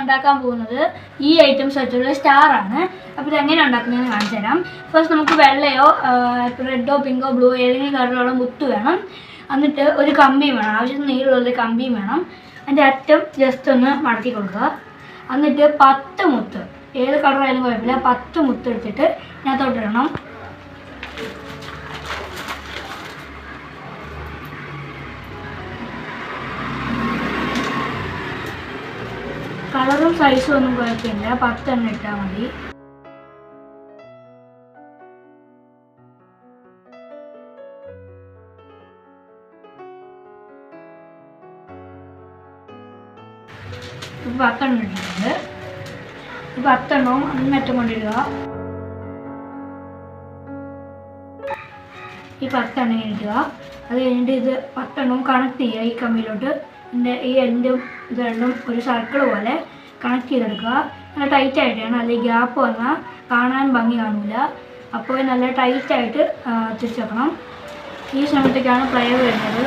ഉണ്ടാക്കാൻ പോകുന്നത് ഈ ഐറ്റംസ് വെച്ചുള്ള സ്റ്റാർ ആണ്. അപ്പോൾ ഇത് എങ്ങനെ ഉണ്ടാക്കുന്നതെന്ന് കാണിച്ചു തരാം. ഫസ്റ്റ് നമുക്ക് വെള്ളയോ റെഡോ പിങ്കോ ബ്ലൂ ഏതെങ്കിലും കളറിലുള്ള മുത്ത് വേണം. എന്നിട്ട് ഒരു കമ്പിയും വേണം. ആവശ്യത്തിന് നീളമുള്ള കമ്പിയും വേണം. അതിന്റെ അറ്റം ജസ്റ്റ് ഒന്ന് മടക്കി കൊടുക്കുക. എന്നിട്ട് പത്ത് മുത്ത്. ഏത് കളറായാലും കുഴപ്പമില്ല. പത്ത് മുത്ത് എടുത്തിട്ട് ഞാൻ ഇടണം. കളറും സൈസും ഒന്നും കുഴപ്പമില്ല. പത്തെണ്ണം ഇട്ടാൽ മതി. പത്തെണ്ണം ഇട്ടിട്ടുണ്ട്. പത്തെണ്ണവും അന്നേറ്റം കൊണ്ടിടുക ഈ പത്തെണ്ണം ഇടുക. അത് കഴിഞ്ഞിട്ട് ഇത് പത്തെണ്ണവും കണക്ട് ചെയ്യുക ഈ കമ്പിയിലോട്ട്. ഇതിന്റെ ഈ എൻഡും ഇത് രണ്ടും ഒരു സർക്കിൾ പോലെ കണക്ട് ചെയ്തെടുക്കുക. നല്ല ടൈറ്റ് ആയിട്ട് വേണം അല്ലെങ്കിൽ ഗ്യാപ്പ് വന്നാൽ കാണാൻ ഭംഗി കാണില്ല അപ്പോൾ നല്ല ടൈറ്റായിട്ട് തിരിച്ചു വെക്കണം. ഈ സമയത്തേക്കാണ് പ്ലയർ വരുന്നത്.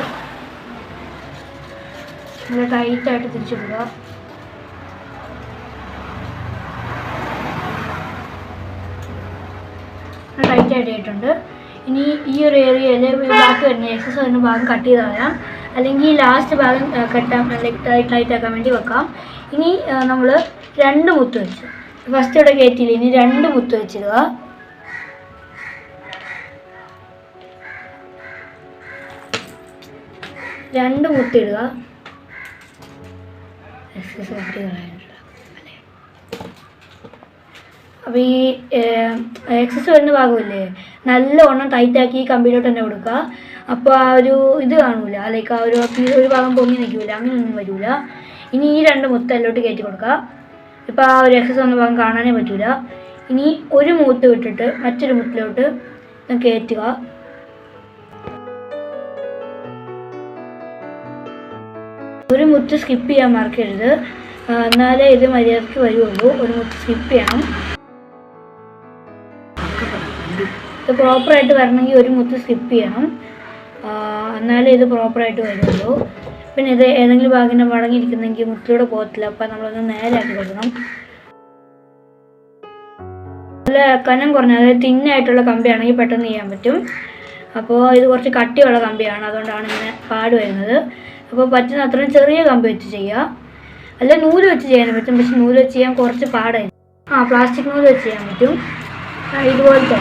നല്ല ടൈറ്റായിട്ട് ടൈറ്റ് ആയിട്ട് ആയിട്ടുണ്ട്. ഇനി ഈ ഒരു ഏരിയയിൽ ബാക്കി വരുന്ന എക്സസ് വരുന്ന ഭാഗം കട്ട് ചെയ്ത് കളയാം അല്ലെങ്കിൽ ലാസ്റ്റ് ഭാഗം കെട്ടാൻ ടൈറ്റ് ടൈറ്റ് ആക്കാൻ വേണ്ടി വെക്കാം. ഇനി നമ്മൾ രണ്ട് മുത്ത് വെച്ചു. ഫസ്റ്റ് ഇവിടെ കയറ്റിയില്ല ഇനി രണ്ട് മുത്ത് വെച്ചിടുക. രണ്ട് മുത്തിടുക അപ്പോൾ ഈ എക്സസ് വരുന്ന ഭാഗമില്ലേ? നല്ലവണ്ണം ടൈറ്റാക്കി കമ്പിയിലോട്ട് തന്നെ കൊടുക്കുക. അപ്പോൾ ആ ഒരു ഇത് കാണൂല. ലൈക്ക് ആ ഒരു ഒരു ഭാഗം പൊങ്ങി നിൽക്കൂല അങ്ങനെയൊന്നും വരില്ല ഇനി ഈ രണ്ട് മുത്ത് അതിലോട്ട് കയറ്റി കൊടുക്കുക ഇപ്പോൾ ആ ഒരു എക്സസ് വന്ന ഭാഗം കാണാനേ പറ്റില്ല ഇനി ഒരു മുത്ത് വിട്ടിട്ട് മറ്റൊരു മുത്തിലോട്ട് കയറ്റുക ഒരു മുത്ത് സ്കിപ്പ് ചെയ്യാൻ മറക്കരുത്. എന്നാലേ ഇത് മര്യാദയ്ക്ക് വരുള്ളൂ ഒരു മുത്ത് സ്കിപ്പ് ചെയ്യണം. ഇത് പ്രോപ്പറായിട്ട് വരണമെങ്കിൽ ഒരു മുത്ത് സ്കിപ്പ് ചെയ്യണം. എന്നാലേ ഇത് പ്രോപ്പറായിട്ട് വരുള്ളൂ. പിന്നെ ഇത് ഏതെങ്കിലും ഭാഗിനെ മടങ്ങിയിരിക്കുന്നെങ്കിൽ മുത്തിലൂടെ പോകത്തില്ല. അപ്പം നമ്മളൊന്ന് നേരെയാക്കി കൊടുക്കണം. നല്ല കനം കുറഞ്ഞ അതായത് തിന്നായിട്ടുള്ള കമ്പിയാണെങ്കിൽ പെട്ടെന്ന് ചെയ്യാൻ പറ്റും. അപ്പോൾ ഇത് കുറച്ച് കട്ടിയുള്ള കമ്പിയാണ്. അതുകൊണ്ടാണ് ഇങ്ങനെ പാട് വരുന്നത്. അപ്പോൾ പറ്റുന്ന അത്രയും ചെറിയ കമ്പി വെച്ച് ചെയ്യുക അല്ല നൂൽ വെച്ച് ചെയ്യാൻ പറ്റും. പക്ഷെ നൂൽ വെച്ച് ചെയ്യാൻ കുറച്ച് പാടായിരുന്നു ആ പ്ലാസ്റ്റിക് നൂൽ വെച്ച് ചെയ്യാൻ പറ്റും. ഇതുപോലത്തെ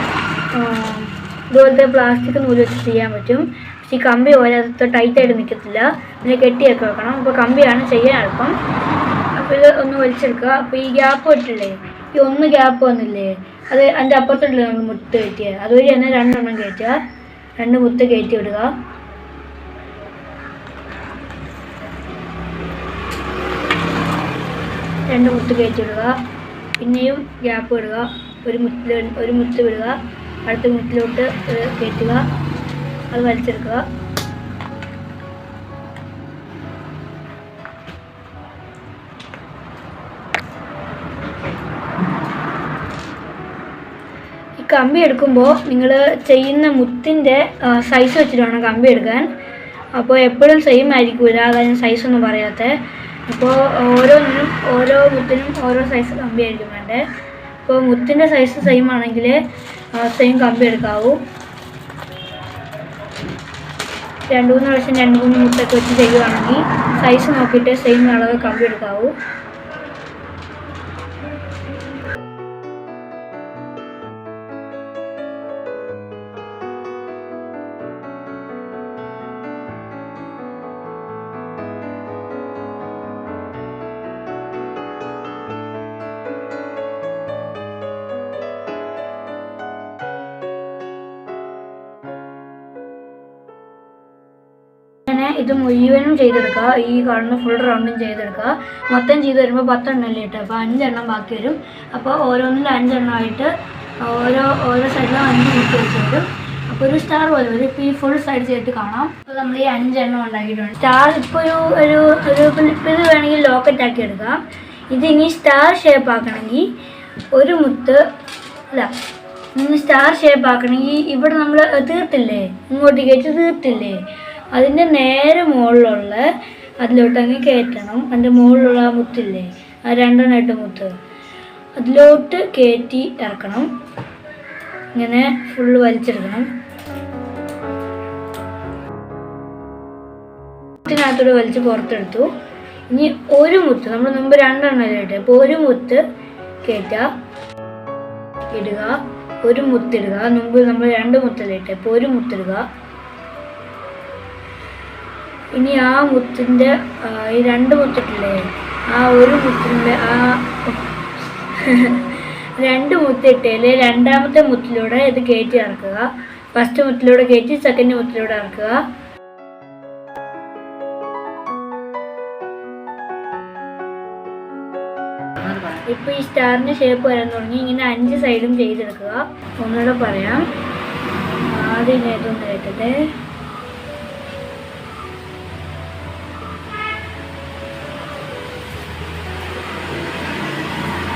ഇതുപോലത്തെ പ്ലാസ്റ്റിക് നൂൽ വെച്ച് ചെയ്യാൻ പറ്റും. പക്ഷെ ഈ കമ്പി പോലെ അത് ടൈറ്റായിട്ട് നിൽക്കത്തില്ല പിന്നെ കെട്ടിയൊക്കെ വെക്കണം. അപ്പോൾ കമ്പിയാണ് ചെയ്യാൻ എളുപ്പം. അപ്പോൾ ഇത് ഒന്ന് വലിച്ചെടുക്കുക. അപ്പോൾ ഈ ഗ്യാപ്പ് ഇട്ടില്ലേ? ഈ ഒന്ന് ഗ്യാപ്പ് വന്നില്ലേ? അത് അതിന്റെ അപ്പുറത്തോട്ടില്ല നമ്മൾ മുത്ത് കയറ്റിയത് അതുവഴി തന്നെ രണ്ടെണ്ണം കയറ്റുക. രണ്ട് മുത്ത് കയറ്റി വിടുക. രണ്ട് മുത്ത് കയറ്റി വിടുക. പിന്നെയും ഗ്യാപ്പ് ഇടുക. ഒരു മുത്തിൽ ഒരു മുത്ത് വിടുക. അടുത്ത മുത്തിലോട്ട് കയറ്റുക. അത് വലിച്ചെടുക്കുക. ഈ കമ്പി എടുക്കുമ്പോൾ നിങ്ങൾ ചെയ്യുന്ന മുത്തിന്റെ സൈസ് വെച്ചിട്ട് വേണം കമ്പി എടുക്കാൻ. അപ്പോൾ എപ്പോഴും സെയിം ആയിരിക്കില്ല അതാണ് സൈസ് ഒന്നും പറയാത്തത് അപ്പോൾ ഓരോന്നിനും ഓരോ മുത്തിനും ഓരോ സൈസ് കമ്പി ആയിരിക്കും വേണ്ടത് അപ്പോൾ മുത്തിന്റെ സൈസ് സെയിം ആണെങ്കിൽ സെയിം കമ്പി എടുക്കാവൂ. രണ്ട് മൂന്ന് പ്രാവശ്യം രണ്ട് മൂന്ന് മുട്ടൊക്കെ വെച്ച് ചെയ്യുവാണെങ്കിൽ സൈസ് നോക്കിയിട്ട് സെയിം അളവ് കമ്പി എടുക്കാവൂ. അങ്ങനെ ഇത് മുഴുവനും ചെയ്തെടുക്കുക. ഈ കാണുന്ന ഫുൾ റൗണ്ടും ചെയ്തെടുക്കുക. മൊത്തം ചെയ്ത് വരുമ്പോൾ പത്തെണ്ണം അല്ലേ ഇട്ട്? അപ്പോൾ അഞ്ചെണ്ണം ബാക്കി വരും. അപ്പോൾ ഓരോന്നിലും അഞ്ചെണ്ണമായിട്ട് ഓരോ ഓരോ സൈഡിലും അഞ്ച് മുട്ടി വെച്ച് വരും. അപ്പോൾ ഒരു സ്റ്റാർ പോലെ വരും. ഇപ്പോൾ ഈ ഫുൾ സൈഡ് ചെയ്തിട്ട് കാണാം. അപ്പോൾ നമ്മൾ ഈ അഞ്ചെണ്ണം ഉണ്ടാക്കിയിട്ടുണ്ട്. സ്റ്റാർ ഇപ്പോൾ ഒരു ഒരു ഒരു ഇപ്പോൾ ഇത് വേണമെങ്കിൽ ലോക്കറ്റ് ആക്കി എടുക്കാം. ഇത് ഇനി സ്റ്റാർ ഷേപ്പ് ആക്കണമെങ്കിൽ ഒരു മുത്ത് അല്ല സ്റ്റാർ ഷേപ്പ് ആക്കണമെങ്കിൽ ഇവിടെ നമ്മൾ തീർത്തില്ലേ? ഇങ്ങോട്ട് കയറ്റി തീർത്തില്ലേ? അതിന്റെ നേരെ മുകളിലുള്ള അതിലോട്ട് അങ്ങ് കയറ്റണം. അതിന്റെ മുകളിലുള്ള ആ മുത്തില്ലേ? ആ രണ്ടെണ്ണമായിട്ട് മുത്ത്. അതിലോട്ട് കയറ്റി ഇറക്കണം. ഇങ്ങനെ ഫുള്ള് വലിച്ചെടുക്കണം. മുത്തിനകത്തൂടെ വലിച്ച് പുറത്തെടുത്തു. ഇനി ഒരു മുത്ത് നമ്മൾ മുമ്പ് രണ്ടെണ്ണം ഇട്ട്? അപ്പോൾ ഒരു മുത്ത് കയറ്റുക ഇടുക ഒരു മുത്തിടുക മുമ്പ് നമ്മൾ രണ്ട് മുത്തലിട്ട് ഇപ്പോൾ ഒരു മുത്തിടുക ഇനി ആ മുത്തിന്റെ ഈ രണ്ട് മുത്തിട്ടില്ലേ? ആ ഒരു മുത്തിന്റെ ആ രണ്ട് മുത്തിട്ടേൽ രണ്ടാമത്തെ മുത്തിലൂടെ ഇത് കയറ്റി ഇറക്കുക. ഫസ്റ്റ് മുത്തിലൂടെ കയറ്റി സെക്കൻഡ് മുത്തിലൂടെ ഇറക്കുക. ഇപ്പൊ ഈ സ്റ്റാറിന്റെ ഷേപ്പ് വരാൻ തുടങ്ങി. ഇങ്ങനെ അഞ്ച് സൈഡും ചെയ്തെടുക്കുക. ഒന്നുകൂടെ പറയാം. ആദ്യം ഇതൊന്ന് കേട്ടത്.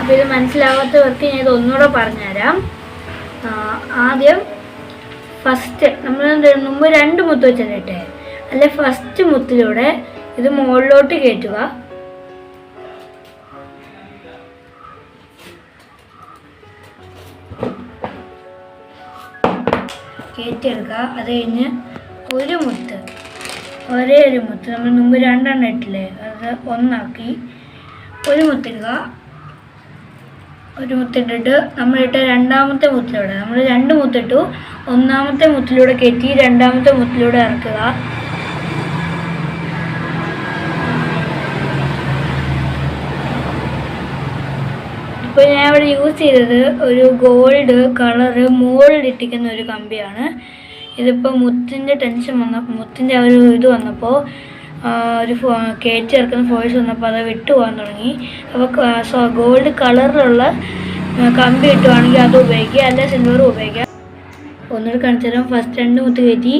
അപ്പൊ ഇത് മനസ്സിലാവാത്തവർക്ക് ഞാൻ ഇത് ഒന്നുകൂടെ പറഞ്ഞുതരാം. ആദ്യം ഫസ്റ്റ് നമ്മൾ മുമ്പ് രണ്ട് മുത്ത് വെച്ചിട്ടെ അല്ലെ ഫസ്റ്റ് മുത്തിലൂടെ ഇത് മുകളിലോട്ട് കയറ്റുക കയറ്റിയെടുക്കുക അത് കഴിഞ്ഞ് ഒരു മുത്ത്. ഒരേ ഒരു മുത്ത്. നമ്മൾ മുമ്പ് രണ്ടെണ്ണം ഇട്ടില്ലേ? അത് ഒന്നാക്കി. ഒരു മുത്തിടുക. ഒരു മുത്തിട്ടിട്ട് നമ്മളിട്ട രണ്ടാമത്തെ മുത്തിലൂടെ നമ്മൾ രണ്ട് മുത്തിട്ടു ഒന്നാമത്തെ മുത്തിലൂടെ കയറ്റി രണ്ടാമത്തെ മുത്തിലൂടെ ഇറക്കുക. ഇപ്പോൾ ഞാൻ ഇവിടെ യൂസ് ചെയ്തത് ഒരു ഗോൾഡ് കളറ് മോൾഡ് ഇട്ടിക്കുന്ന ഒരു കമ്പിയാണ്. ഇതിപ്പോൾ മുത്തിന്റെ ടെൻഷൻ വന്ന മുത്തിന്റെ ഒരു ഇത് വന്നപ്പോൾ ഒരു കയറ്റി ഇറക്കുന്ന ഫോഴ്സ് വന്നപ്പോൾ അത് വിട്ടു പോകാൻ തുടങ്ങി. അപ്പോൾ ഗോൾഡ് കളറിലുള്ള കമ്പി കിട്ടുവാണെങ്കിൽ അത് ഉപയോഗിക്കുക. അല്ല സിൽവർ ഉപയോഗിക്കുക. ഒന്നുകൂടി കാണിച്ചു തരാം. ഫസ്റ്റ് രണ്ട് മുത്ത് കയറ്റി.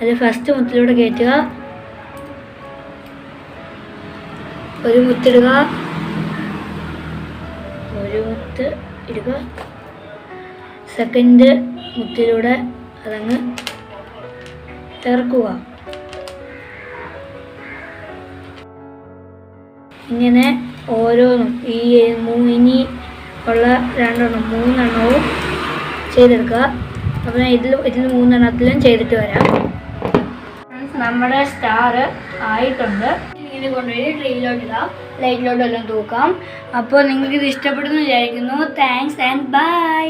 അത് ഫസ്റ്റ് മുത്തിലൂടെ കയറ്റുക. ഒരു മുത്തിടുക ഒരു മുത്ത് ഇടുക. സെക്കൻഡ് മുത്തിലൂടെ അതങ്ങ് ഇറക്കുക. ഇങ്ങനെ ഓരോന്നും ഈ മൂന്നി ഉള്ള രണ്ടെണ്ണം മൂന്നെണ്ണവും ചെയ്തെടുക്കുക. അപ്പോൾ ഞാൻ ഇതിൽ ഇതിൽ മൂന്നെണ്ണത്തിലും ചെയ്തിട്ട് വരാം. നമ്മുടെ സ്റ്റാർ ആയിട്ടുണ്ട്. ഇങ്ങനെ കൊണ്ടുപോയി ട്രെയിനിലോട്ട് ഇടാം ലൈറ്റിലോട്ടെല്ലാം തൂക്കാം. അപ്പോൾ നിങ്ങൾക്ക് ഇത് ഇഷ്ടപ്പെടുന്നു വിചാരിക്കുന്നു. Thanks and by